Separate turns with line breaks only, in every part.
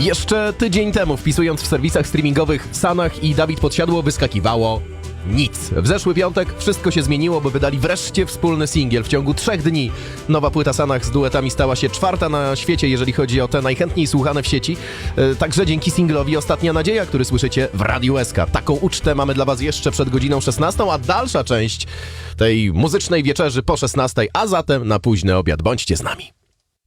Jeszcze tydzień temu, wpisując w serwisach streamingowych Sanach i Dawid Podsiadło, wyskakiwało nic. W zeszły piątek wszystko się zmieniło, bo wydali wreszcie wspólny singiel. W ciągu trzech dni nowa płyta Sanach z duetami stała się czwarta na świecie, jeżeli chodzi o te najchętniej słuchane w sieci. E, Także dzięki singlowi Ostatnia Nadzieja, który słyszycie w Radiu SK. Taką ucztę mamy dla was jeszcze przed godziną 16, a dalsza część tej muzycznej wieczerzy po 16, a zatem na późny obiad. Bądźcie z nami.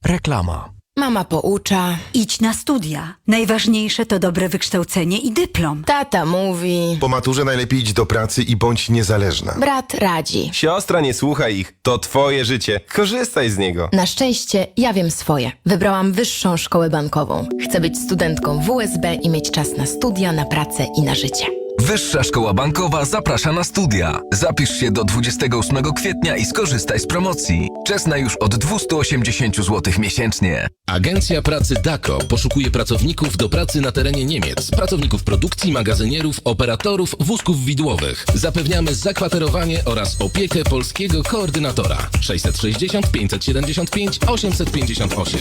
Reklama.
Mama poucza,
Idź na studia. Najważniejsze to dobre wykształcenie i dyplom.
tata mówi,
Po maturze najlepiej idź do pracy i bądź niezależna.
brat radzi.
Siostra, nie słuchaj ich. To twoje życie. Korzystaj z niego.
Na szczęście ja wiem swoje. Wybrałam wyższą szkołę bankową. Chcę być studentką WSB i mieć czas na studia, na pracę i na życie.
Wyższa Szkoła Bankowa zaprasza na studia. Zapisz się do 28 kwietnia i skorzystaj z promocji. Czesna już od 280 zł miesięcznie.
Agencja Pracy DAKO poszukuje pracowników do pracy na terenie Niemiec, pracowników produkcji, magazynierów, operatorów wózków widłowych. Zapewniamy zakwaterowanie oraz opiekę polskiego koordynatora 660 575 858.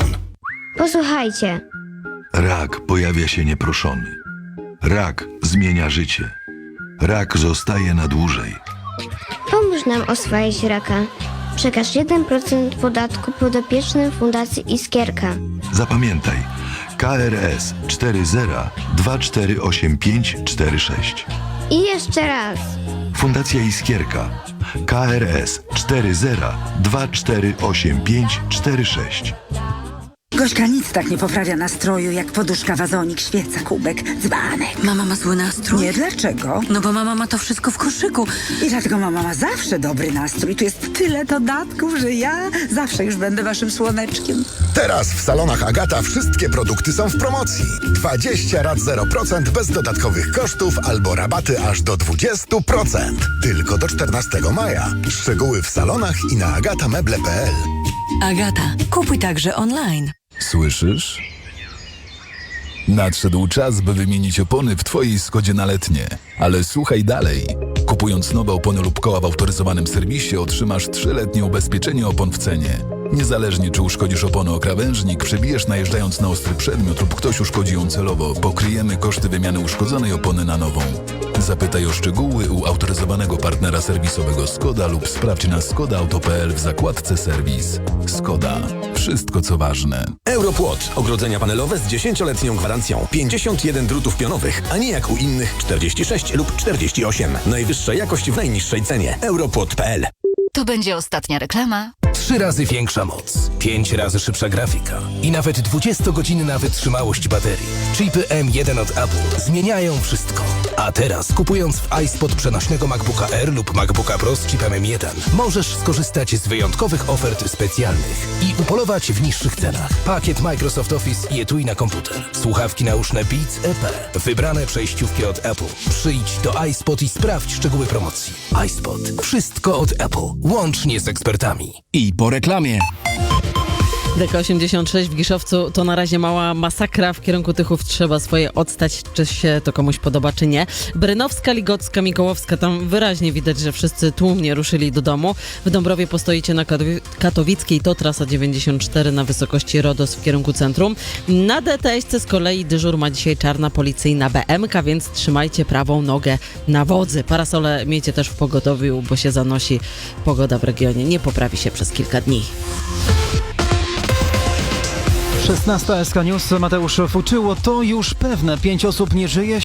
Posłuchajcie,
Rak pojawia się nieproszony. Rak zmienia życie. Rak zostaje na dłużej.
pomóż nam oswajać raka. Przekaż 1% podatku podopiecznym Fundacji Iskierka.
Zapamiętaj. KRS 40248546.
I jeszcze raz.
Fundacja Iskierka. KRS 40248546.
Gośka nic tak nie poprawia nastroju, jak poduszka, wazonik, świeca, kubek, dzbanek.
Mama ma zły nastrój?
Nie, dlaczego?
No bo mama ma to wszystko w koszyku.
I dlatego mama ma zawsze dobry nastrój. Tu jest tyle dodatków, że ja zawsze już będę waszym słoneczkiem.
Teraz w salonach Agata wszystkie produkty są w promocji. 20 rat 0% bez dodatkowych kosztów albo rabaty aż do 20%. Tylko do 14 maja. Szczegóły w salonach i na agatameble.pl.
Agata, kupuj także online.
Słyszysz? Nadszedł czas, by wymienić opony w Twojej Skodzie na letnie. Ale słuchaj dalej. Kupując nowe opony lub koła w autoryzowanym serwisie otrzymasz trzyletnie ubezpieczenie opon w cenie. Niezależnie czy uszkodzisz opony o krawężnik, przebijesz najeżdżając na ostry przedmiot lub ktoś uszkodzi ją celowo, pokryjemy koszty wymiany uszkodzonej opony na nową. Zapytaj o szczegóły u autoryzowanego partnera serwisowego Skoda lub sprawdź na skodaauto.pl w zakładce serwis. Skoda. Wszystko co ważne.
Europłot. Ogrodzenia panelowe z 10-letnią gwarancją. 51 drutów pionowych, a nie jak u innych 46 lub 48. Najwyższa jakość w najniższej cenie. Europłot.pl
To będzie ostatnia reklama.
Trzy razy większa moc, pięć razy szybsza grafika i nawet 20-godzinna wytrzymałość baterii. Chipy M1 od Apple zmieniają wszystko. A teraz, kupując w iSpot przenośnego MacBooka R lub MacBooka Pro z chipem M1, możesz skorzystać z wyjątkowych ofert specjalnych i upolować w niższych cenach. Pakiet Microsoft Office i etui na komputer. Słuchawki nauszne Beats EP. Wybrane przejściówki od Apple. Przyjdź do iSpot i sprawdź szczegóły promocji. iSpot. Wszystko od Apple. Łącznie z ekspertami. I po reklamie.
DK86 w Giszowcu to na razie mała masakra. W kierunku Tychów trzeba swoje odstać, czy się to komuś podoba, czy nie. Brynowska, Ligocka, Mikołowska, tam wyraźnie widać, że wszyscy tłumnie ruszyli do domu. W Dąbrowie postoicie na Katowi- Katowickiej, to trasa 94 na wysokości Rodos w kierunku centrum. Na DTS z kolei dyżur ma dzisiaj czarna policyjna BMK, więc trzymajcie prawą nogę na wodzy. Parasole miejcie też w pogotowiu, bo się zanosi. Pogoda w regionie nie poprawi się przez kilka dni.
16 SK News, Mateusz Fuczyło, to już pewne. Pięć osób nie żyje.